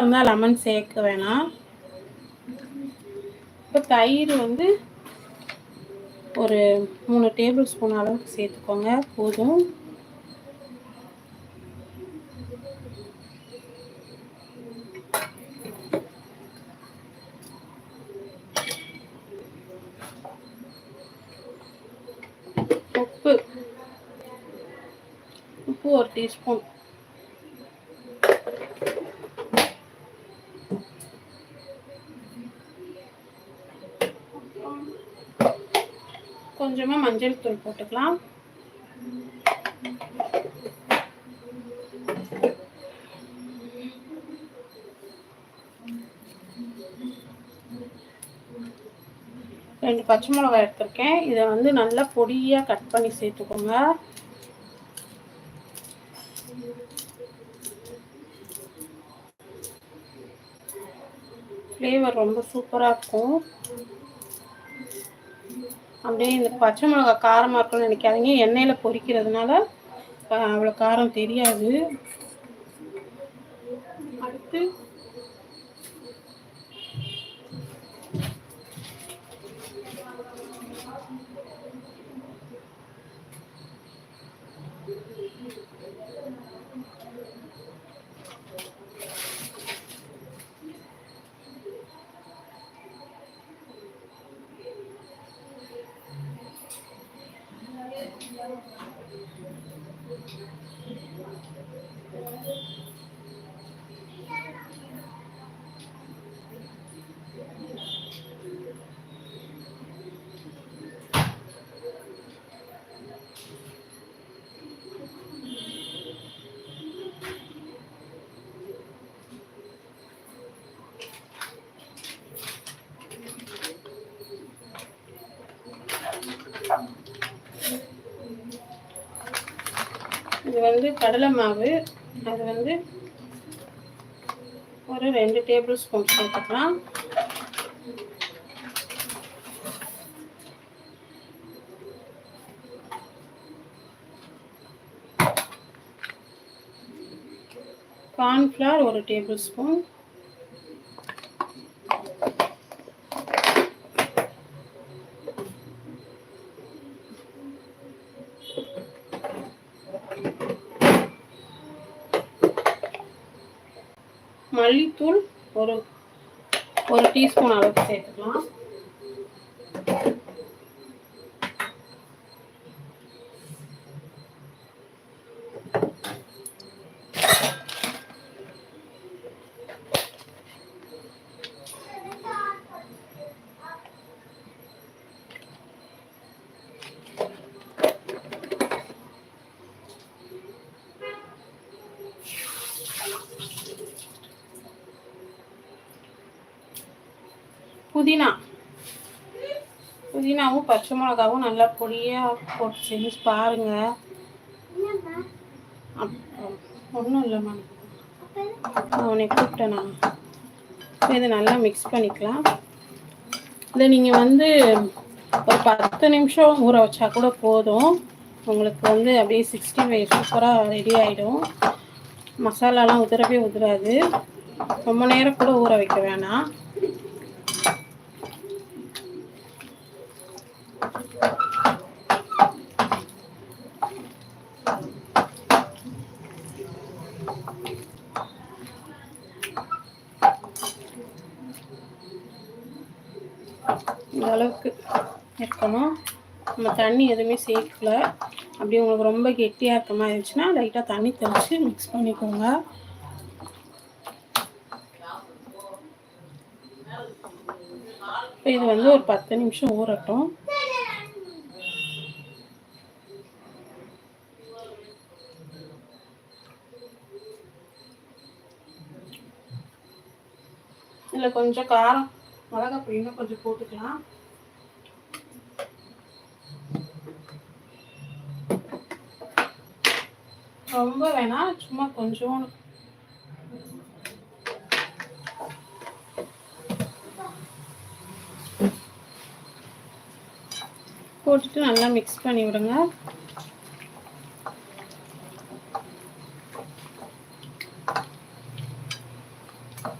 இருந்தால் லெமன் சேர்க்க வேணாம். இப்போ தயிர் வந்து ஒரு மூணு டேபிள் ஸ்பூன் அளவுக்கு சேர்த்துக்கோங்க. போதும். உப்பு. உப்பு ஒரு டீஸ்பூன் கொஞ்சமாக மஞ்சள் தூள் போட்டுக்கலாம். ரெண்டு பச்சை மிளகாய் எடுத்திருக்கேன். இதை வந்து நல்லா பொடியாக கட் பண்ணி சேர்த்துக்கோங்க. ஃப்ளேவர் ரொம்ப சூப்பராக இருக்கும். அப்படியே இந்த பச்சை மிளகா காரமாக இருக்கும்னு நினைக்காதீங்க. எண்ணெயில் பொரிக்கிறதுனால அவ்வளோ காரம் தெரியாது. அடுத்து இது வந்து கடலை மாவு. அது வந்து ஒரு ரெண்டு டேபிள் ஸ்பூன் சேர்த்துக்கலாம் கார்ன்ஃப்ளவர் ஒரு டேபிள் ஸ்பூன். மல்லித்தூள் ஒரு ஒரு டீஸ்பூன் அளவுக்கு சேர்த்துக்கலாம். புதினா. புதினாவும் பச்சை மிளகாவும் நல்லா பொடியாக போட்டு செஞ்சு பாருங்க. ஒன்றும் இல்லைம்மா உன்னை கூப்பிட்டேன் நான். இதை நல்லா மிக்ஸ் பண்ணிக்கலாம். இதை நீங்கள் வந்து ஒரு பத்து நிமிஷம் ஊற வச்சா கூட போதும். உங்களுக்கு வந்து அப்படியே சிக்ஸ்டி ஃபைவ் சூப்பராக ரெடி ஆகிடும் மசாலாலாம் உதிரவே உதிராது. ரொம்ப நேரம் கூட ஊற வைக்க வேணாம். இந்த அளவுக்கு இருக்கணும். நம்ம தண்ணி எதுவுமே சேர்க்கல. அப்படி உங்களுக்கு ரொம்ப கெட்டியாக இருக்க மாதிரி இருந்துச்சுன்னா லைட்டாக தண்ணி தெளித்து மிக்ஸ் பண்ணிக்கோங்க. இப்போ இது வந்து ஒரு பத்து நிமிஷம் ஊறட்டும். இதில் கொஞ்சம் காரம் மிளகா பொடினா கொஞ்சம் போட்டுக்கலாம். ரொம்ப வேணாம் சும்மா கொஞ்சம் போட்டுட்டு நல்லா மிக்ஸ் பண்ணி விடுங்க.